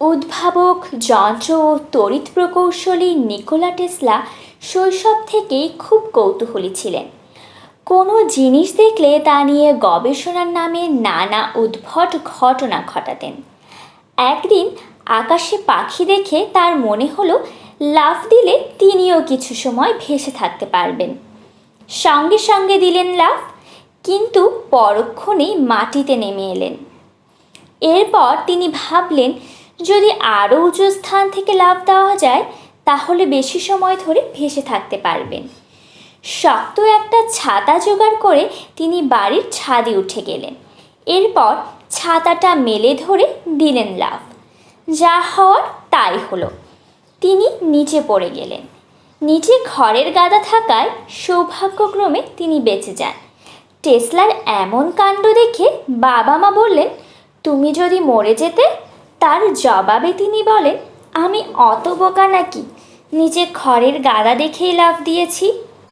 উদ্ভাবক, যন্ত্র ও তড়িৎ প্রকৌশলী নিকোলা টেসলা শৈশব থেকেই খুব কৌতূহলী ছিলেন। কোনো জিনিস দেখলে তা নিয়ে গবেষণার নামে নানা উদ্ভট ঘটনা ঘটাতেন। একদিন আকাশে পাখি দেখে তার মনে হলো, লাফ দিলে তিনিও কিছু সময় ভেসে থাকতে পারবেন। সঙ্গে সঙ্গে দিলেন লাফ, কিন্তু পরক্ষণেই মাটিতে নেমে এলেন। এরপর তিনি ভাবলেন যদি আরও উঁচু স্থান থেকে লাফ দেওয়া যায়, তাহলে বেশি সময় ধরে ভেসে থাকতে পারবেন। শক্ত একটা ছাতা জোগাড় করে তিনি বাড়ির ছাদে উঠে গেলেন। এরপর ছাতাটা মেলে ধরে দিলেন লাফ। যা হওয়ার তাই হলো। তিনি নিচে পড়ে গেলেন। নিচে খড়ের গাদা থাকায় সৌভাগ্যক্রমে তিনি বেঁচে যান। টেসলার এমন কাণ্ড দেখে বাবা মা বললেন, তুমি যদি মরে যেতে তার জবাবে তিনি বলেন আমি অত বোকা নাকি? নিজে খড়ের গাদা দেখেই লাভ দিয়েছি।